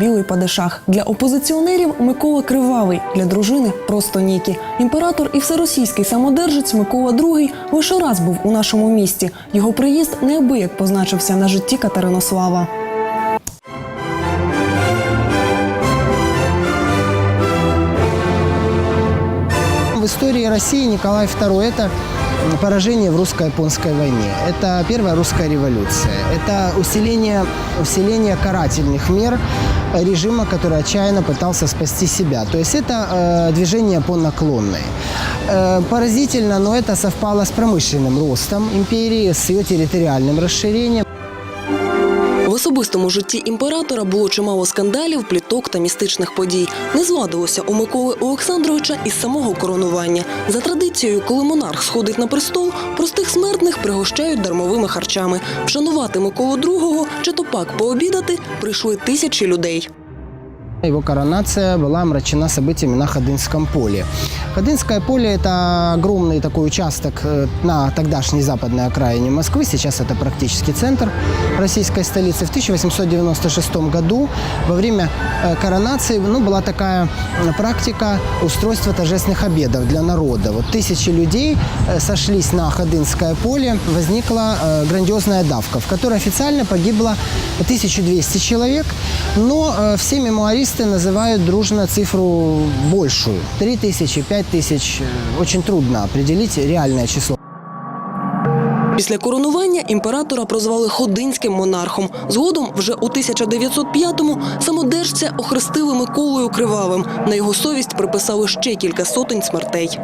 білий падишах. Для опозиціонерів Микола Кривавий, для дружини просто Нікі. Імператор і всеросійський самодержець Микола II лише раз був у нашому місті. Його приїзд неабияк позначився на житті Катеринослава. В истории России Николай II – это поражение в русско-японской войне. Это первая русская революция. Это усиление, усиление карательных мер режима, который отчаянно пытался спасти себя. То есть это э, движение по наклонной. Э, поразительно, но это совпало с промышленным ростом империи, с ее территориальным расширением. Особистому житті імператора було чимало скандалів, пліток та містичних подій. Не зладилося у Миколи Олександровича із самого коронування. За традицією, коли монарх сходить на престол, простих смертних пригощають дармовими харчами. Вшанувати Миколу II чи то пак пообідати прийшли тисячі людей. Его коронация была омрачена событиями на Ходынском поле. Ходынское поле – это огромный такой участок э, на тогдашней западной окраине Москвы. Сейчас это практически центр российской столицы. В 1896 году во время э, коронации ну, была такая э, практика устройства торжественных обедов для народа. Вот тысячи людей сошлись на Ходынское поле. Возникла грандиозная давка, в которой официально погибло 1200 человек. Но все мемуаристы называют дружно цифру большую. 3000, 5000. Э, Очень трудно определить реальное число. Після коронування імператора прозвали Ходинським монархом. Згодом, вже у 1905-му, самодержця охрестили Миколою Кривавим. На його совість приписали ще кілька сотень смертей.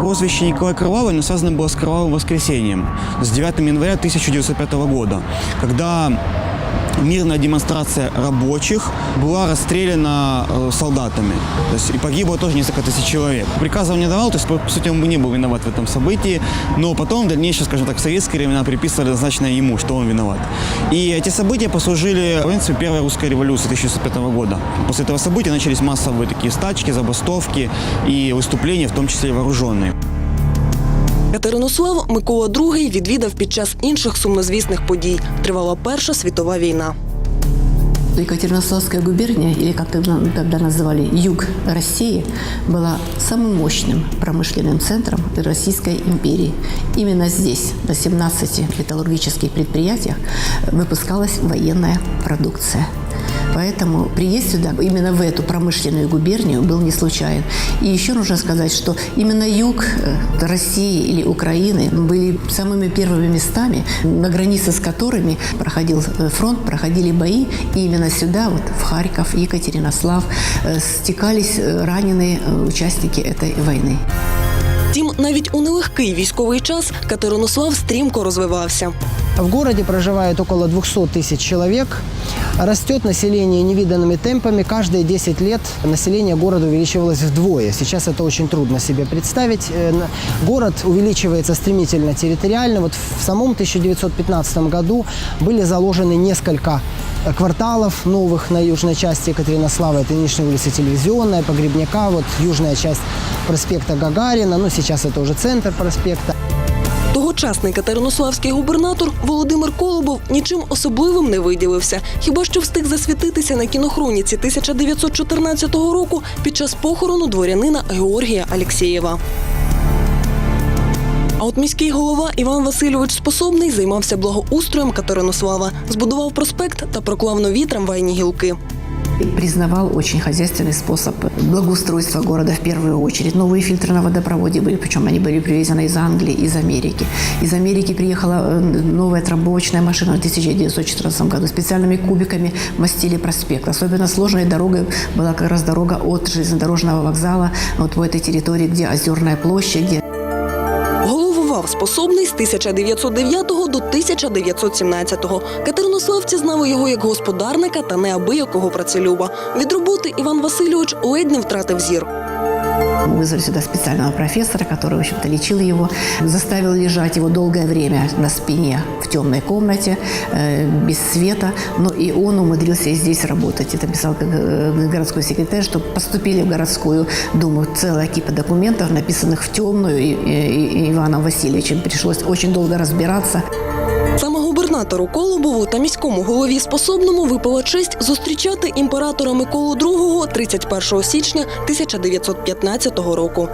Прозвище Николай Кровавый но связано было с Кровавым воскресеньем с 9 января 1905 года, когда мирная демонстрация рабочих была расстреляна э, солдатами. То есть и погибло тоже несколько тысяч человек. Приказов не давал, то есть, по, по сути, он бы не был виноват в этом событии, но потом в дальнейшем, скажем так, в советские времена приписывали однозначно ему, что он виноват. И эти события послужили, в принципе, первой русской революции 1905 года. После этого события начались массовые такие стачки, забастовки и выступления, в том числе и вооруженные. Катеринослав Микола II відвідав під час інших сумнозвісних подій. Тривала Перша світова війна. Екатеринославская губерния, или как тогда тогда называли юг России, была самым мощным промышленным центром Российской империи. Именно здесь, на 17 металлургических предприятиях, выпускалась военная продукция. Поэтому приезд сюда, именно в эту промышленную губернию, был не случайен. И еще нужно сказать, что именно юг э, России или Украины были самыми первыми местами, на границе с которыми проходил э, фронт, проходили бои. И именно сюда, вот в Харьков, Екатеринослав, э, стекались э, раненые э, участники этой войны. Втім, навіть у нелегкий військовий час Катеринослав стрімко розвивався. В городе проживает около 200 тысяч человек. Растет население невиданными темпами. Каждые 10 лет население города увеличивалось вдвое. Сейчас это очень трудно себе представить. Э, Город увеличивается стремительно территориально. Вот в самом 1915 году были заложены несколько э, кварталов новых на южной части Екатеринослава. Это нынешняя улица Телевизионная, Погребняка, вот южная часть проспекта Гагарина. Ну, сейчас это уже центр проспекта. Тогочасний катеринославський губернатор Володимир Колобов нічим особливим не виділився, хіба що встиг засвітитися на кінохроніці 1914 року під час похорону дворянина Георгія Алєксєєва. А от міський голова Іван Васильович Способний займався благоустроєм Катеринослава, збудував проспект та проклав нові трамвайні гілки признавал очень хозяйственный способ благоустройства города в первую очередь. Новые фильтры на водопроводе были, причем они были привезены из Англии, из Америки. Из Америки приехала э, новая трамбовочная машина в 1914 году. Специальными кубиками мастили проспект. Особенно сложной дорогой была как раз дорога от железнодорожного вокзала вот по этой территории, где Озерная площадь, где Способний з 1909 до 1917. Катеринославці знали його як господарника та неабиякого працелюба. Від роботи Іван Васильович ледь не втратив зір. Вызвали сюда специального профессора, который, в общем-то, лечил его, заставил лежать его долгое время на спине в темной комнате, э, без света, но и он умудрился и здесь работать. Это писал как э, городской секретарь, что поступили в городскую думу целая кипа документов, написанных в темную, и, и- и Иваном Васильевичем. Пришлось очень долго разбираться. Саме губернатору Колобову та міському голові способному випала честь зустрічати імператора Миколу II 31 січня 1915 року.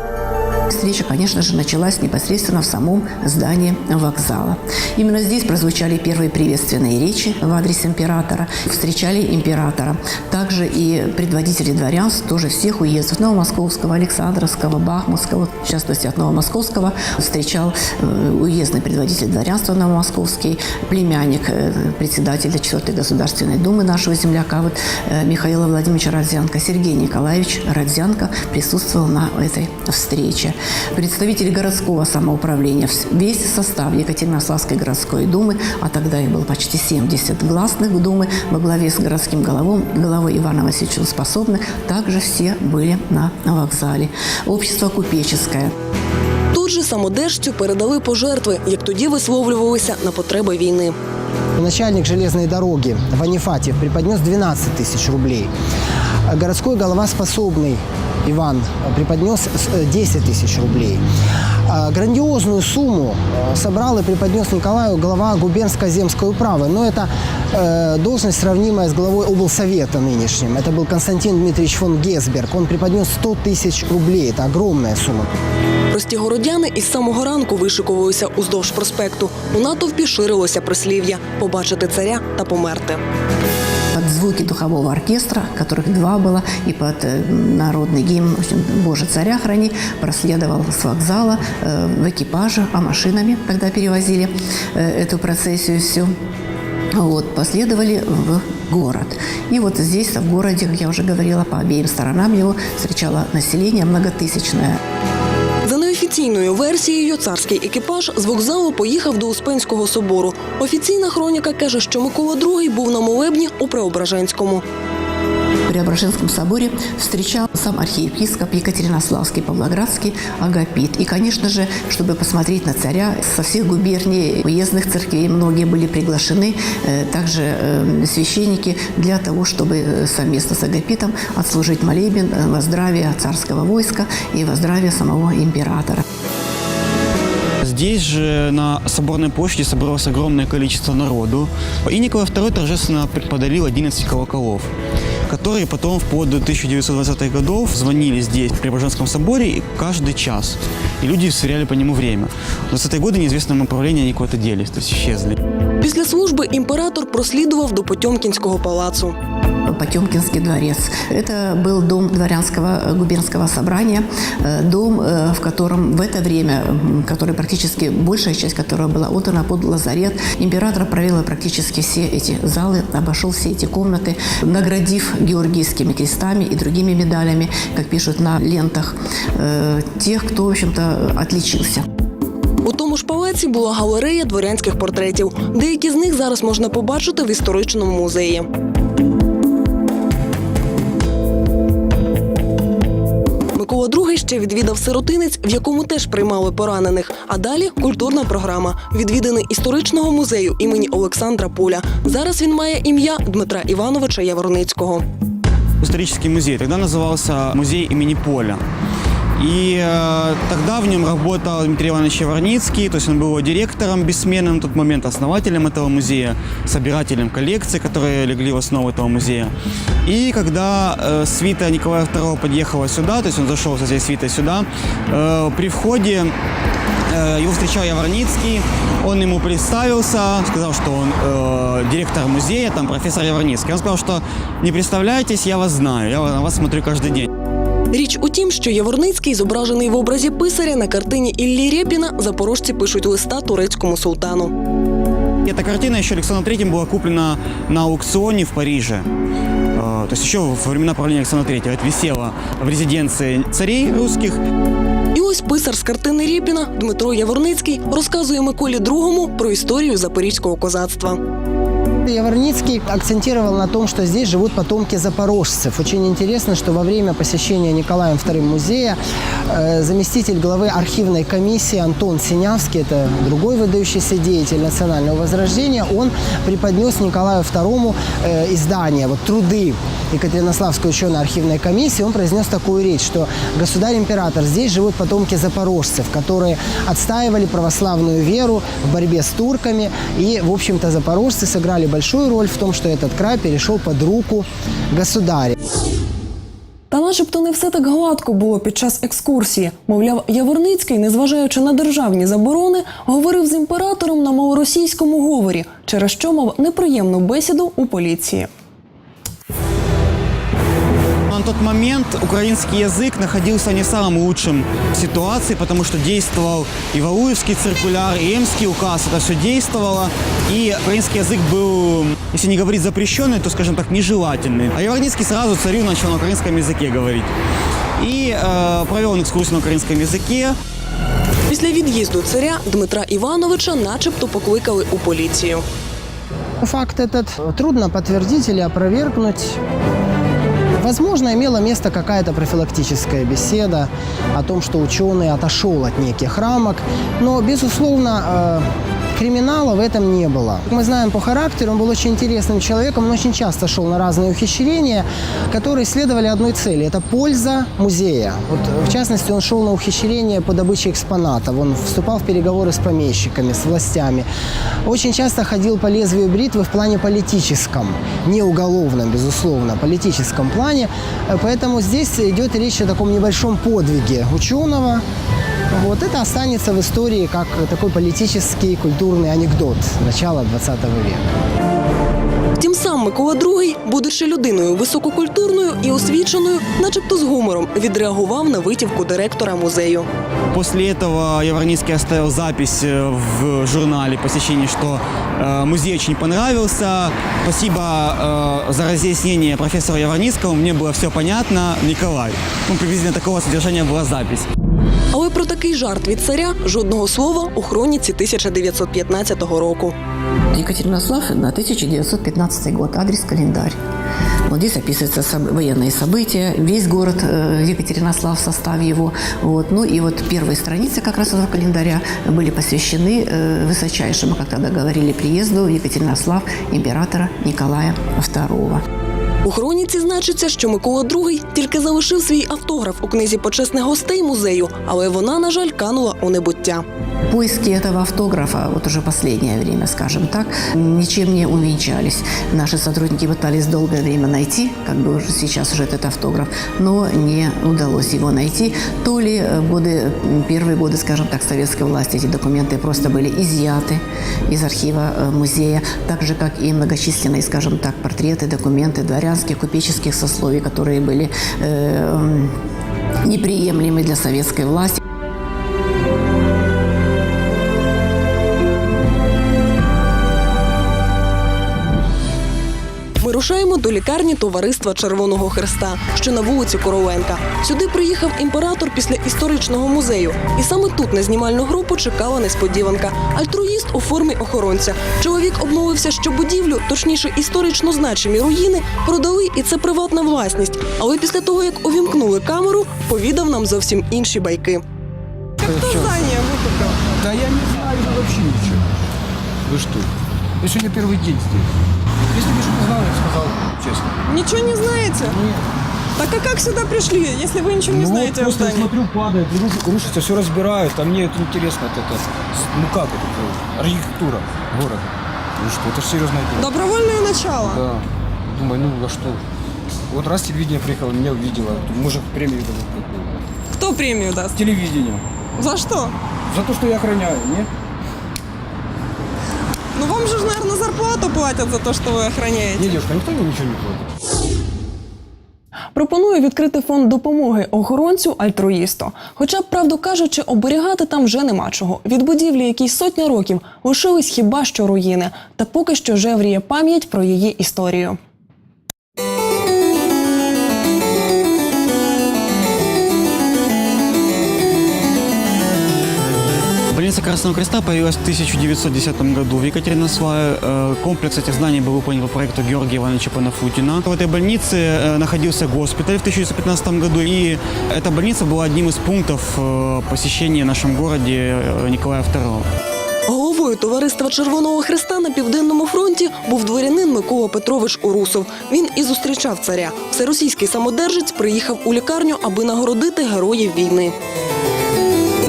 Встреча, конечно же, началась непосредственно в самом здании вокзала. Именно здесь прозвучали первые приветственные речи в адрес императора. Встречали императора. Также и предводители дворянств, тоже всех уездов Новомосковского, Александровского, Бахмутского, в частности от Новомосковского, встречал э, уездный предводитель дворянства Новомосковский, племянник э, председателя 4 Государственной Думы нашего земляка вот, э, Михаила Владимировича Родзянко. Сергей Николаевич Родзянко присутствовал на этой встрече. Представители городского самоуправления, весь состав Екатеринославской городской думы, а тогда их было почти 70 гласных думы, во главе с городским головом, головой Ивана Васильевича Способны, также все были на вокзале. Общество купеческое. Тут же самодержцю передали пожертви, як тоді висловлювалися на потреби війни. Начальник железной дороги Ванифатьев преподнес 12 тысяч рублей. Городской голова способный Иван преподнес с- 10 тысяч рублей. А Грандиозную сумму э, собрал и преподнес Николаю глава губернской земской управы. Но это э, должность, сравнимая с главой облсовета нынешним. Это был Константин Дмитриевич фон Гесберг. Он преподнес 100 тысяч рублей. Это огромная сумма. Прості городяни із самого ранку вишикувалися уздовж проспекту. У натовпі ширилося прислів'я побачити царя та померти. Под звуки духового оркестра, которых два было, и под э, народный гимн в общем, «Боже, царя храни», проследовал с вокзала э, в экипаже, а машинами, когда перевозили э, эту процессию всю, вот, последовали в город. И вот здесь, в городе, как я уже говорила, по обеим сторонам его встречало население многотысячное. За неофіційною версією, царський екіпаж з вокзалу поїхав до Успенського собору. Офіційна хроніка каже, що Микола II був на молебні у Преображенському. Преображенском соборе встречал сам архиепископ Екатеринославский, Павлоградский Агапит. И, конечно же, чтобы посмотреть на царя, со всех губерний, уездных церквей многие были приглашены, э, также э, священники, для того, чтобы э, совместно с Агапитом отслужить молебен во здравие царского войска и во здравие самого императора. Здесь же на Соборной площади собралось огромное количество народу. И Николай II торжественно подарил 11 колоколов, которые потом вплоть до 1920-х годов звонили здесь, в Преображенском соборе, и каждый час. И люди сверяли по нему время. В 20-е годы неизвестном направлении они куда-то делись, то есть исчезли. Після служби імператор прослідував до Потьомкінського палацу. Потемкинский дворец. Это был дом дворянского э, губернского собрания, э, дом, э, в котором в это время, м, который практически большая часть которого была отдана под лазарет, император провел практически все эти залы, обошел все эти комнаты, наградив георгиевскими крестами и другими медалями, как пишут на лентах, э, тех, кто, в общем-то, отличился. У тому ж палаці була галерея дворянських портретів. Деякі з них зараз можна побачити в історичному музеї. Ще відвідав сиротинець, в якому теж приймали поранених. А далі культурна програма. Відвідини історичного музею імені Олександра Поля. Зараз він має ім'я Дмитра Івановича Яворницького. Исторический музей. Тогда назывался музей имени Поля. И э, тогда в нем работал Дмитрий Иванович Яворницкий, то есть он был его директором бессменным, на тот момент основателем этого музея, собирателем коллекций, которые легли в основу этого музея. И когда э, свита Николая II подъехала сюда, то есть он зашел со всей свитой сюда, э, при входе Э, Его встречал Яворницкий, он ему представился, сказал, что он э, директор музея, там профессор Яворницкий. Он сказал, что не представляетесь, я вас знаю, я на вас смотрю каждый день. Річ у тім, що Яворницький зображений в образі писаря на картині Іллі Рєпіна запорожці пишуть листа турецькому султану. Эта картина еще Александром III была куплена на аукционе в Париже. Э, То есть еще во времена правления Александра III. Это висела в резиденции царей русских. І ось писар з картини Рєпіна Дмитро Яворницький розказує Миколі II про історію запорізького козацтва. Яворницкий акцентировал на том, что здесь живут потомки запорожцев. Очень интересно, что во время посещения Николаем II музея э, заместитель главы архивной комиссии Антон Синявский, это другой выдающийся деятель национального возрождения, он преподнес Николаю II э, издание, вот труды Екатеринославской ученой-архивной комиссии. Он произнес такую речь, что государь-император, здесь живут потомки запорожцев, которые отстаивали православную веру в борьбе с турками. И, в общем-то, запорожцы сыграли большую роль в том, что этот край перешел под руку государя. Та начебто не все так гладко було під час екскурсії. Мовляв, Яворницький, незважаючи на державні заборони, говорив з імператором на малоросійському говорі, через що мав неприємну бесіду у поліції На тот момент украинский язык находился не в самом лучшем ситуации, потому что действовал и Валуевский циркуляр, и Эмский указ, это все действовало. И украинский язык был, если не говорить запрещенный, то, скажем так, нежелательный. А Яворницкий сразу царю начал на украинском языке говорить. И э, провел он экскурсию на украинском языке. Після від'їзду царя Дмитра Івановича начебто покликали у поліцію. Факт этот трудно подтвердить или опровергнуть. Возможно, имела место какая-то профилактическая беседа о том, что ученый отошел от неких рамок, но, безусловно, э, криминала в этом не было. Мы знаем по характеру, он был очень интересным человеком, он очень часто шел на разные ухищрения, которые следовали одной цели – это польза музея. Вот, в частности, он шел на ухищрение по добыче экспонатов, он вступал в переговоры с помещиками, с властями. Очень часто ходил по лезвию бритвы в плане политическом, не уголовном, безусловно, политическом плане. Поэтому здесь идет речь о таком небольшом подвиге ученого. Вот это останется в истории как такой политический культурный анекдот начала 20 века. Втім, сам Микола II, будучи людиною висококультурною і освіченою, начебто з гумором, відреагував на витівку директора музею. После этого Яворницкий оставил запись э, в журнале посещений, что э, музей очень понравился. Спасибо э, за разъяснение профессора Яворницкого. Мне было все понятно. Николай. Ну, приблизительно такого содержания была запись. Але про такий жарт від царя жодного слова у хроніці 1915 року. Екатеринослав на 1915 год, адрес календарь. Вот здесь описываются соб- военные события, весь город э, Екатеринослав, состав его. Вот. Ну и вот первые страницы как раз этого календаря были посвящены э, высочайшему, как тогда говорили, приезду в Екатеринослав императора Николая II. У хроніці значиться, що Микола II тільки залишив свій автограф у книзі почесних гостей музею, але вона, на жаль, канула у небуття. Поиски этого автографа, вот уже последнее время, скажем так, ничем не увенчались. Наши сотрудники пытались долгое время найти, как бы уже сейчас уже этот автограф, но не удалось его найти. То ли э, годы, первые годы, скажем так, советской власти эти документы просто были изъяты из архива э, музея, так же, как и многочисленные, скажем так, портреты, документы дворянских, купеческих сословий, которые были э, неприемлемы для советской власти. Ми до лікарні товариства Червоного Хреста, що на вулиці Короленка. Сюди приїхав імператор після історичного музею. І саме тут на знімальну групу чекала несподіванка. Альтруїст у формі охоронця. Чоловік обмовився, що будівлю, точніше історично значимі руїни, продали, і це приватна власність. Але після того, як увімкнули камеру, повідав нам зовсім інші байки. Да я не знаю вообще ничего. Вы что? Я сегодня первый день здесь. Если бы что-то знал, я бы сказал честно. Ничего не знаете? Так а как сюда пришли, если вы ничего не ну знаете вот о просто я здании? смотрю, падает, руш- рушится, все разбирают, а мне это интересно, вот это, ну как это, архитектура города. Ну что, это ж серьезное дело. Добровольное начало. Да. Думаю, ну а что? Вот раз телевидение приехало, меня увидело, может премию какую. Кто премию даст? Телевидению. За что? За то, что я охраняю, нет? Ну вам же, наверное, зарплату платят за то, что вы охраняете. Не, девушка, никто мне ничего не платит. Пропоную відкрити фонд допомоги охоронцю альтруїсту. Хоча, правду кажучи, оберігати там вже нема чого. Від будівлі, якій сотня років, лишились хіба що руїни, та поки що жевріє пам'ять про її історію. больница Красного Креста появилась в 1910 году в Екатеринославе. Э, Комплекс этих зданий был выполнен по проекту Георгия Ивановича Панафутина. В этой больнице э, находился госпиталь в 1915 году, и эта больница была одним из пунктов э, посещения в нашем городе э, Николая II. Головою товариства Червоного Христа на південному фронті був дворянин Микола Петрович Урусов. Він і зустрічав царя. Всеросійський самодержець приїхав у лікарню, аби нагородити героїв війни.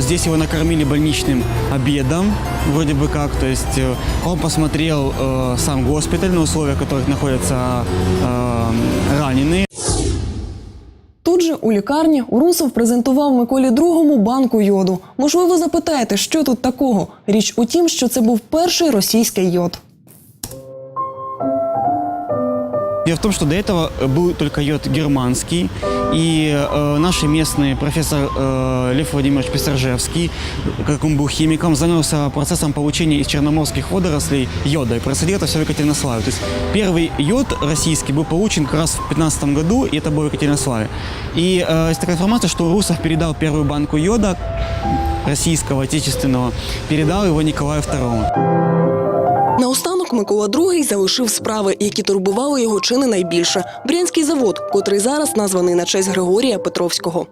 Здесь его накормили больничным обедом, вроде бы как. То есть э, он посмотрел э, сам госпиталь, на условиях которых находятся э, раненые. Тут же у лікарні Урусов презентував Миколі II банку йоду. Можливо, запитаєте, що тут такого? Річ у тім, що це був перший російський йод. Дело в том, что до этого был только йод германский, и э, наш местный профессор э, Лев Владимирович Писаржевский, как он был химиком, занялся процессом получения из черноморских водорослей йода и происходило это все в Екатеринославе. То есть первый йод российский был получен как раз в 15 году, и это было в Екатеринославе. И э, есть такая информация, что Русов передал первую банку йода российского, отечественного, передал его Николаю II. Наостанок Микола II залишив справи, які турбували його чи не найбільше. Брянський завод, котрий зараз названий на честь Григорія Петровського.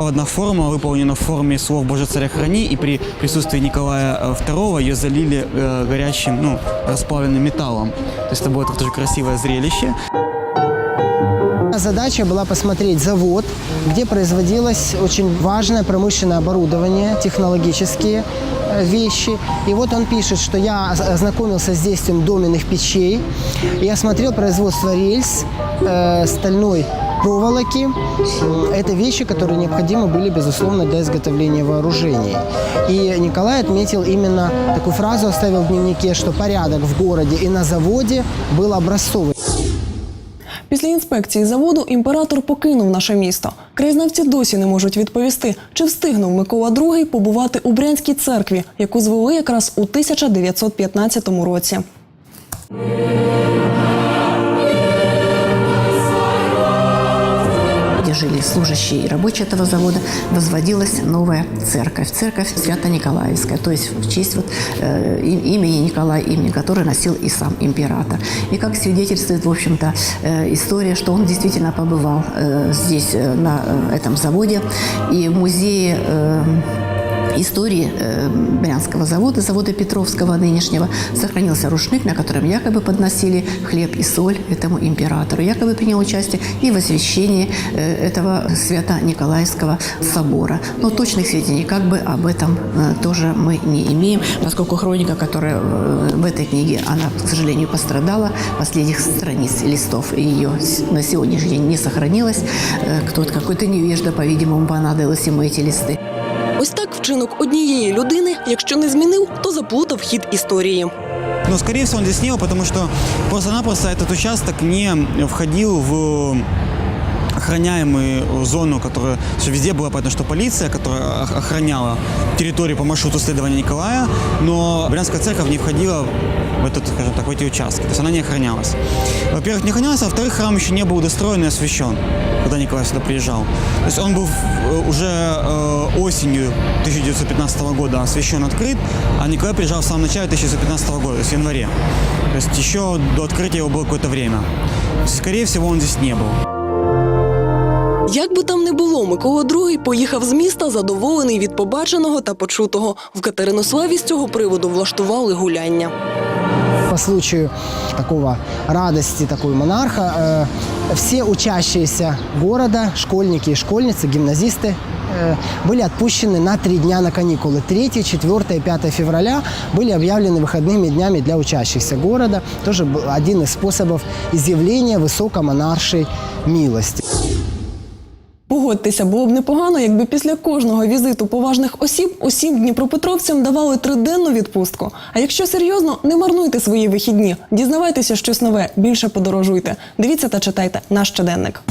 Одна форма выполнена в форме слов «Боже, царя храни», и при присутствии Николая э, II ее залили э, горячим, ну, расплавленным металлом. То есть это было тоже красивое зрелище. Задача была посмотреть завод, где производилось очень важное промышленное оборудование, технологические э, вещи. И вот он пишет, что я оз- ознакомился с действием доменных печей, и осмотрел производство рельс, э, стальной проволоки. Это вещи, которые необходимы были, безусловно, для изготовления вооружений. И Николай отметил именно такую фразу, оставил в дневнике, что порядок в городе и на заводе был образцовый. Після інспекції заводу імператор покинув наше місто. Краєзнавці досі не можуть відповісти, чи встигнув Микола II побувати у Брянській церкві, яку звели якраз у 1915 році. жили служащие и рабочие этого завода, возводилась новая церковь. Церковь Свято-Николаевская, то есть в честь вот, э, и- имени Николая, имени которого носил и сам император. И как свидетельствует, в общем-то, э, история, что он действительно побывал э, здесь, э, на э, этом заводе. И в музее э, истории э, Брянского завода, завода Петровского нынешнего, сохранился рушник, на котором якобы подносили хлеб и соль этому императору. Якобы принял участие и в освящении э, этого свято-николаевского собора. Но точных сведений как бы об этом э, тоже мы не имеем, поскольку хроника, которая э, в этой книге, она, к сожалению, пострадала, последних страниц листов ее на сегодняшний день не сохранилось. Э, Кто-то, какой-то невежда, по-видимому, понадобилось ему эти листы. Ось так вчинок однієї людини, якщо не змінив, то заплутав хід історії. Но, скорее всего, он здесь не был, просто-напросто этот участок не входил в охраняемую зону, которая что везде было понятно, что полиция, которая ох- охраняла территорию по маршруту следования Николая, но Брянская церковь не входила в этот, скажем так, в эти участки. То есть она не охранялась. Во-первых, не охранялась, а во-вторых, храм еще не был достроен и освящен, когда Николай сюда приезжал. То есть он был э, уже э, осенью 1915 года освящен, открыт, а Николай приезжал в самом начале 1915 года, то есть в январе. То есть еще до открытия его было какое-то время. Скорее всего, он здесь не был. Як би там не було, Микола II поїхав з міста задоволений від побаченого та почутого. В Катеринославі з цього приводу влаштували гуляння. по случаю такого радости такой монарха э, все учащиеся города, школьники и школьницы, гимназисты э, были отпущены на три дня на каникулы. 3, 4 и 5 февраля были объявлены выходными днями для учащихся города. Тоже был один из способов изъявления высокомонаршей милости. Погодьтеся, було б непогано, якби після кожного візиту поважних осіб усім дніпропетровцям давали триденну відпустку. А якщо серйозно, не марнуйте свої вихідні. Дізнавайтеся щось нове, більше подорожуйте. Дивіться та читайте наш щоденник.